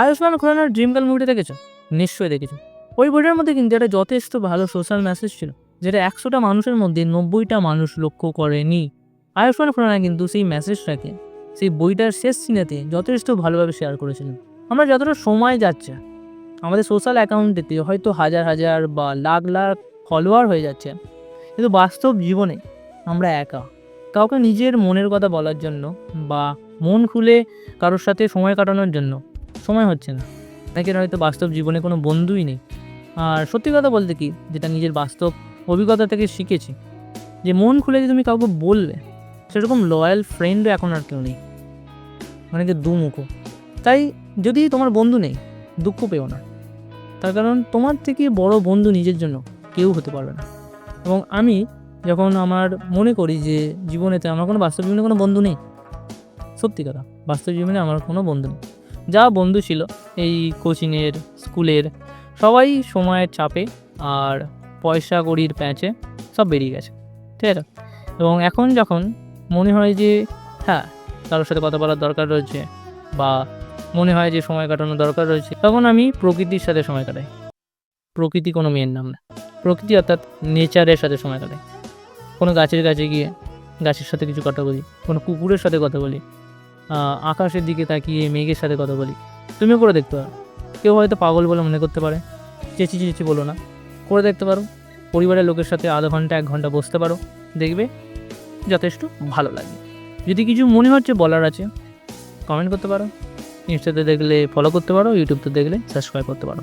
Ayushman খুরানার dream girl মুভিটা দেখেছ? নিশ্চয়ই দেখেছ। ওই বইটার মধ্যে কিন্তু একটা যথেষ্ট ভালো সোশ্যাল মেসেজ ছিল, যেটা একশোটা মানুষের মধ্যে নব্বইটা মানুষ লক্ষ্য করেনি। আয়ুষ্মান খুরানা কিন্তু সেই মেসেজটাকে সেই বইটার শেষ সিনেতে যথেষ্ট ভালোভাবে শেয়ার করেছিলেন। আমরা যতটা সময় যাচ্ছে, আমাদের সোশ্যাল অ্যাকাউন্টেতে হয়তো হাজার হাজার বা লাখ লাখ ফলোয়ার হয়ে যাচ্ছে, কিন্তু বাস্তব জীবনে আমরা একা। কাউকে নিজের মনের কথা বলার জন্য বা মন খুলে কারোর সাথে সময় কাটানোর জন্য সময় হচ্ছে না। অনেকের হয়তো বাস্তব জীবনে কোনো বন্ধুই নেই। আর সত্যি কথা বলতে কি, যেটা নিজের বাস্তব অভিজ্ঞতা থেকে শিখেছি, যে মন খুলে যে তুমি কাউকে বললে সেরকম লয়াল ফ্রেন্ডও এখন আর কেউ নেই। অনেকে দুমুখো। তাই যদি তোমার বন্ধু নেই, দুঃখ পেও না। তার কারণ তোমার থেকে বড় বন্ধু নিজের জন্য কেউ হতে পারবে না। এবং আমি যখন আমার মনে করি যে জীবনেতে আমার কোনো বাস্তব জীবনে কোনো বন্ধু নেই, সত্যি কথা, বাস্তব জীবনে আমার কোনো বন্ধু নেই। যা বন্ধু ছিল, এই কোচিংয়ের, স্কুলের, সবাই সময়ের চাপে আর পয়সা কড়ির প্যাঁচে সব বেরিয়ে গেছে, ঠিক আছে? এবং এখন যখন মনে হয় যে হ্যাঁ কারোর সাথে কথা বলার দরকার রয়েছে বা মনে হয় যে সময় কাটানোর দরকার রয়েছে, তখন আমি প্রকৃতির সাথে সময় কাটাই। প্রকৃতি কোনো মেয়ের নাম না। প্রকৃতি অর্থাৎ নেচারের সাথে সময় কাটাই। কোনো গাছের কাছে গিয়ে গাছের সাথে কিছু কথা বলি, কোনো কুকুরের সাথে কথা বলি আকাশের দিকে তাকিয়ে মেঘের সাথে কথা বলি। তুমিও করে দেখতে পারো। কেউ হয়তো পাগল বলে মনে করতে পারে। চেঁচি চেঁচি বলো না। করে দেখতে পারো। পরিবারের লোকের সাথে আধা ঘণ্টা, এক ঘণ্টা বসতে পারো। দেখবে যথেষ্ট ভালো লাগে যদি কিছু মনে হচ্ছে বলার আছে কমেন্ট করতে পারো। ইনস্টাতে দেখলে ফলো করতে পারো ইউটিউবতে দেখলে সাবস্ক্রাইব করতে পারো।